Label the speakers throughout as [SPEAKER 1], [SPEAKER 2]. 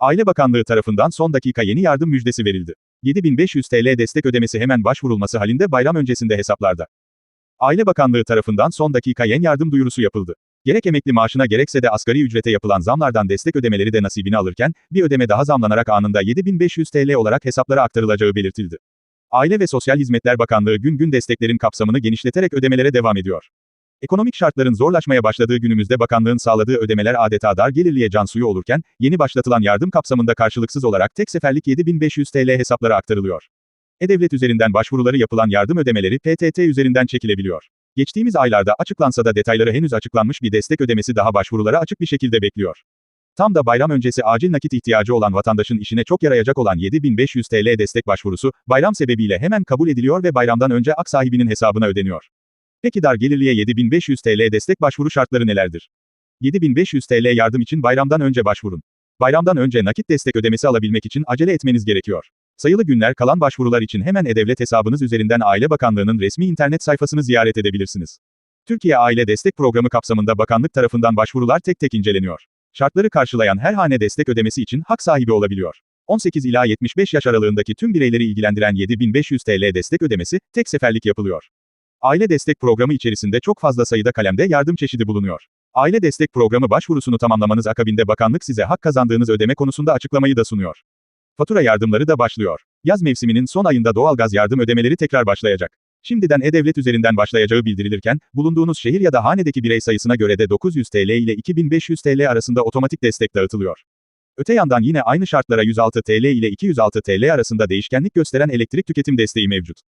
[SPEAKER 1] Aile Bakanlığı tarafından son dakika yeni yardım müjdesi verildi. 7500 TL destek ödemesi hemen başvurulması halinde bayram öncesinde hesaplarda. Aile Bakanlığı tarafından son dakika yeni yardım duyurusu yapıldı. Gerek emekli maaşına gerekse de asgari ücrete yapılan zamlardan destek ödemeleri de nasibini alırken, bir ödeme daha zamlanarak anında 7500 TL olarak hesaplara aktarılacağı belirtildi. Aile ve Sosyal Hizmetler Bakanlığı gün gün desteklerin kapsamını genişleterek ödemelere devam ediyor. Ekonomik şartların zorlaşmaya başladığı günümüzde bakanlığın sağladığı ödemeler adeta dar gelirliye can suyu olurken, yeni başlatılan yardım kapsamında karşılıksız olarak tek seferlik 7500 TL hesaplara aktarılıyor. E-Devlet üzerinden başvuruları yapılan yardım ödemeleri PTT üzerinden çekilebiliyor. Geçtiğimiz aylarda açıklansa da detayları henüz açıklanmış bir destek ödemesi daha başvurulara açık bir şekilde bekliyor. Tam da bayram öncesi acil nakit ihtiyacı olan vatandaşın işine çok yarayacak olan 7500 TL destek başvurusu, bayram sebebiyle hemen kabul ediliyor ve bayramdan önce ak sahibinin hesabına ödeniyor. Peki dar gelirliye 7500 TL destek başvuru şartları nelerdir? 7500 TL yardım için bayramdan önce başvurun. Bayramdan önce nakit destek ödemesi alabilmek için acele etmeniz gerekiyor. Sayılı günler kalan başvurular için hemen E-Devlet hesabınız üzerinden Aile Bakanlığı'nın resmi internet sayfasını ziyaret edebilirsiniz. Türkiye Aile Destek Programı kapsamında bakanlık tarafından başvurular tek tek inceleniyor. Şartları karşılayan her hane destek ödemesi için hak sahibi olabiliyor. 18 ila 75 yaş aralığındaki tüm bireyleri ilgilendiren 7500 TL destek ödemesi tek seferlik yapılıyor. Aile destek programı içerisinde çok fazla sayıda kalemde yardım çeşidi bulunuyor. Aile destek programı başvurusunu tamamlamanız akabinde bakanlık size hak kazandığınız ödeme konusunda açıklamayı da sunuyor. Fatura yardımları da başlıyor. Yaz mevsiminin son ayında doğalgaz yardım ödemeleri tekrar başlayacak. Şimdiden E-Devlet üzerinden başlayacağı bildirilirken, bulunduğunuz şehir ya da hanedeki birey sayısına göre de 900 TL ile 2500 TL arasında otomatik destek dağıtılıyor. Öte yandan yine aynı şartlara 106 TL ile 206 TL arasında değişkenlik gösteren elektrik tüketim desteği mevcut.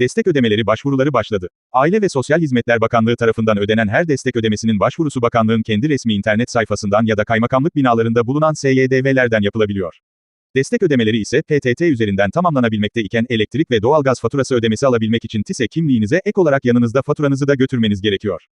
[SPEAKER 1] Destek ödemeleri başvuruları başladı. Aile ve Sosyal Hizmetler Bakanlığı tarafından ödenen her destek ödemesinin başvurusu bakanlığın kendi resmi internet sayfasından ya da kaymakamlık binalarında bulunan SYDV'lerden yapılabiliyor. Destek ödemeleri ise PTT üzerinden tamamlanabilmekte iken elektrik ve doğalgaz faturası ödemesi alabilmek için TİSE kimliğinize ek olarak yanınızda faturanızı da götürmeniz gerekiyor.